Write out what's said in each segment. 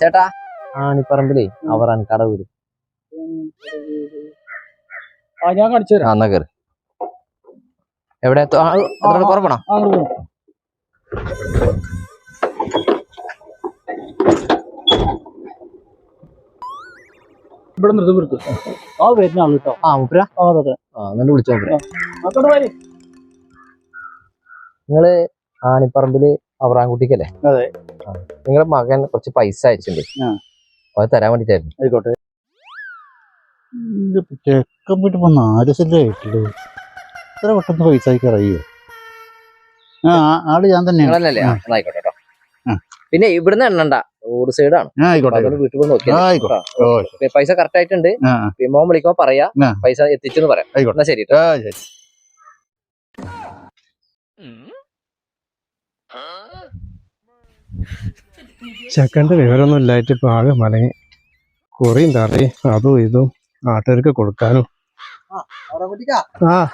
ചേട്ടാ? ആണിപ്പറമ്പിലേ അവറാൻ കട വീട്. ആ ഞാൻ കാണിച്ചു തരാം. എന്നാ കയറി എവിടെ? ആ, കുറവണോ ആ, അങ്ങോട്ട് പോ. ഇവിടെ നിർത്തി നിർത്ത്. ആ വരുന്ന ആൾ കേട്ടോ. ആ മുപ്പര? ആ അതെ അതെ. ആ എന്നിട്ട് വിളിച്ചോ മുപ്പര. അങ്ങോട്ട് വരി. നിങ്ങൾ ആണിപ്പറമ്പിൽ അവറാൻകുട്ടിക്കല്ലേ? അതെ. നിങ്ങളുടെ മകൻ കുറച്ച് പൈസ അയച്ചിട്ടുണ്ട്. അത് തരാൻ വേണ്ടിട്ടായിരുന്നു ആയിക്കോട്ടെ. ചെക്കൻ നാല് ഇത്ര പെട്ടെന്ന് പൈസ അയക്കറിയോ ആ ആൾ ഞാൻ തന്നെ നിങ്ങളല്ലേ? ആ. ആയിക്കോട്ടെ കേട്ടോ. ആ. പിന്നെ ഇവിടുന്ന് എണ്ണണ്ട. റോഡ് സൈഡാണ് ആ, ആയിക്കോട്ടെ ആയിക്കോട്ടെ. വീട്ടിൽ പോയി നോക്കിയാ ആ, ആയിക്കോട്ടെ. ഓ ശരി. പൈസ കറക്റ്റ് ആയിട്ടുണ്ട്. ആ. ആ, മോൻ വിളിക്കുമ്പോ പറയാ ആ. പൈസ എത്തിച്ചെന്ന് പറയാം. ആയിക്കോട്ടെ. എന്നാ ശരി ട്ടോ. ആ ശരി. ചെക്കന്റെ വിവരമൊന്നും ഇല്ലായിട്ട് ഇപ്പം ആകെ മലങ്ങി. കുറിയും തറി അതും ഇതും നാട്ടുകാർക്ക് കൊടുക്കാനും. ആ.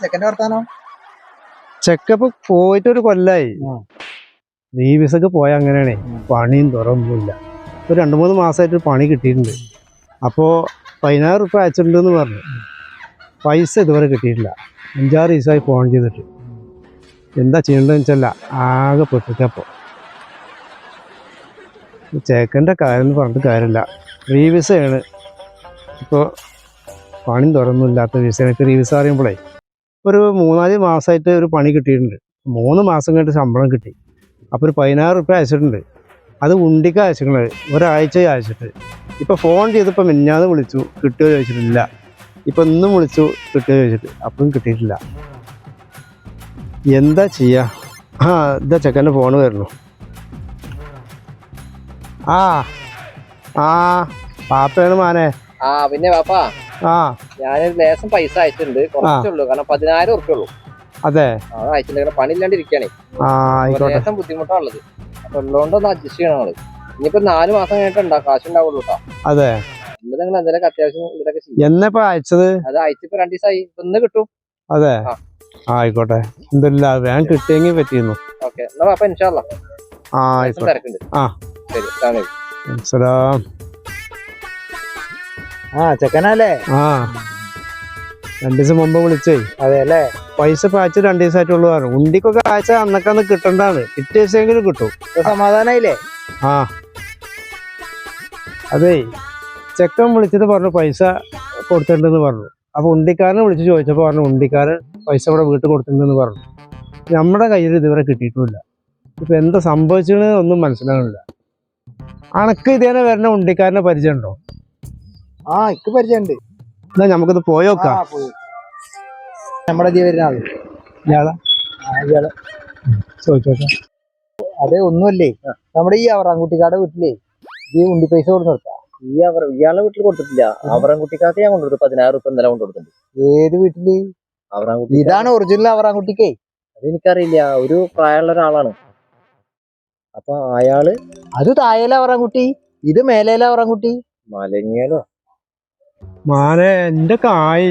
ചെക്കന്റെ വർത്താനോ ചെക്കപ്പ് പോയിട്ട് ഒരു കൊല്ലായി. ആ. ഈ വിസക്ക് പോയ അങ്ങനെയാണ്. പണിയും തുറന്നില്ല ഒരു രണ്ട് മൂന്ന് മാസമായിട്ട് പണി കിട്ടിയിട്ടുണ്ട്. അപ്പോൾ പതിനായിരം റുപ്യ അയച്ചിട്ടുണ്ടെന്ന് പറഞ്ഞു. പൈസ ഇതുവരെ കിട്ടിയിട്ടില്ല. അഞ്ചാറ് ദിവസമായി ഫോൺ ചെയ്തിട്ട്. എന്താ ചെയ്യേണ്ടതെന്ന് വെച്ചല്ല ആകെ പെട്ടിട്ടപ്പോൾ ചേക്കന്റെ കാര്യം പറഞ്ഞിട്ട് കാര്യമില്ല. റീ വിസയാണ് ഇപ്പോൾ പണി തുറന്നില്ലാത്ത വിസ എനിക്ക് റീ വിസ അറിയുമ്പോഴേ ഒരു മൂന്നാൽ മാസമായിട്ട് ഒരു പണി കിട്ടിയിട്ടുണ്ട്. മൂന്ന് മാസം കഴിഞ്ഞിട്ട് ശമ്പളം കിട്ടി. അപ്പോൾ ഒരു പതിനായിരം റുപ്യ അയച്ചിട്ടുണ്ട്. അത് ഉണ്ടിക്ക് അയച്ചിട്ടുള്ളത് ഒരാഴ്ച അയച്ചിട്ട്. ഇപ്പോൾ ഫോൺ ചെയ്തപ്പോൾ മിന്നാന്ന് വിളിച്ചു. കിട്ടുമോ ചോദിച്ചിട്ടില്ല. ഇപ്പോൾ ഇന്നും വിളിച്ചു. കിട്ടുമോ ചോദിച്ചിട്ട്. അപ്പം കിട്ടിയിട്ടില്ല. എന്താ ചെയ്യുക ആ ഇതാ ചെക്കന്റെ ഫോൺ വരുന്നു. ആ. ആ പാപ്പയാണ് മാനെ. ആ പിന്നെ പാപ്പാ ആ. ഞാനൊരു ലേശം പൈസ അയച്ചിട്ടുണ്ട്. കുറച്ചുള്ളൂ കാരണം പതിനായിരം ഉറുപ്പ ഉള്ളൂ. അതെ. അയച്ചിട്ടുണ്ട് പണി ഇല്ലാണ്ട് ആ ആയിക്കോട്ടെ. ലേശം ബുദ്ധിമുട്ടാ ഉള്ളത്. അപ്പൊ ഉള്ളതുകൊണ്ട് ഒന്ന് അഡ്ജസ്റ്റ് ചെയ്യണം നമ്മൾ. ഇനിയിപ്പോ നാല് മാസം കഴിഞ്ഞിട്ടുണ്ടാ കാശ് ഉണ്ടാവുള്ളൂ അതെ. നിങ്ങൾ എന്തെങ്കിലും അത്യാവശ്യം ഇതൊക്കെ എന്നപ്പോ അയച്ചത്? അത് അയച്ചിപ്പോ രണ്ടു ദിവസമായി ഇന്ന് കിട്ടും. അതെ. ആയിക്കോട്ടെ. എന്തല്ല വേഗം കിട്ടിയെങ്കിൽ പറ്റിയിരുന്നു. ഓക്കെ. എന്നാ പാപ്പ ഇൻഷാല്ല ആ തിരക്കുണ്ട്. ആ. ശരി സലാം ആ ചെക്കനല്ലേ? ആ. രണ്ടു ദിവസം മുമ്പ് വിളിച്ചേ. അതെ അല്ലേ പൈസ ഇപ്പൊ അയച്ചു രണ്ടു ദിവസമായിട്ടുള്ളൂ പറഞ്ഞു. ഉണ്ടിക്കൊക്കെ അയച്ച അന്നൊക്കെ അന്ന് കിട്ടണ്ടാണ് പിറ്റേ ദിവസമെങ്കിലും കിട്ടും. സമാധാനായില്ലേ? ആ. അതെ ചെക്കൻ വിളിച്ചിട്ട് പറഞ്ഞു പൈസ കൊടുത്തിട്ടുണ്ടെന്ന് പറഞ്ഞു. അപ്പൊ ഉണ്ടിക്കാരനെ വിളിച്ച് ചോദിച്ചപ്പോൾ പറഞ്ഞു ഉണ്ടിക്കാരൻ പൈസ ഇവിടെ വീട്ടിൽ കൊടുത്തിട്ടുണ്ടെന്ന് പറഞ്ഞു. നമ്മുടെ കയ്യിൽ ഇതുവരെ കിട്ടിയിട്ടുമില്ല ഇപ്പൊ എന്താ സംഭവിച്ചത് ഒന്നും മനസ്സിലാകുന്നില്ല അണക്ക് ഇതേനെ വരുന്ന ഉണ്ടിക്കാരനെ പരിചയമുണ്ടോ? ആ ഇക്ക് പരിചയമുണ്ട് എന്നാ നമുക്കിത് പോയോക്കാം നമ്മുടെ ഇതിൽ വരുന്ന ആൾ. ഇയാളെ? ഇയാൾ. ചോദിച്ചോക്കാം അതെ ഒന്നുമല്ലേ? നമ്മുടെ ഈ അവറാൻകുട്ടിക്കാടെ വീട്ടിലേ ഈ ഉണ്ടി പൈസ കൊടുത്ത് നിർത്താം ഈ അവർ ഇയാളെ വീട്ടിൽ കൊടുത്തിട്ടില്ല. അവറാൻ കുട്ടിക്കാർക്ക് ഞാൻ കൊണ്ടുകൊടുത്തു പതിനായിരം റുപ്യ ഇന്നലെ കൊണ്ടുകൊടുത്തിട്ടുണ്ട്. ഏത് വീട്ടിൽ? അവറാൻ കുട്ടി ഇതാണ് ഒറിജിനൽ അവറാൻകുട്ടിക്കേ. അതെനിക്കറിയില്ല ഒരു പ്രായമുള്ള ഒരാളാണ്. അപ്പൊ അയാൾ അത് താഴേല അവറാൻകുട്ടി ഇത് മേലേല അവറാൻകുട്ടി മലങ്ങിയാലോ? മാനെ എന്റെ കായ്.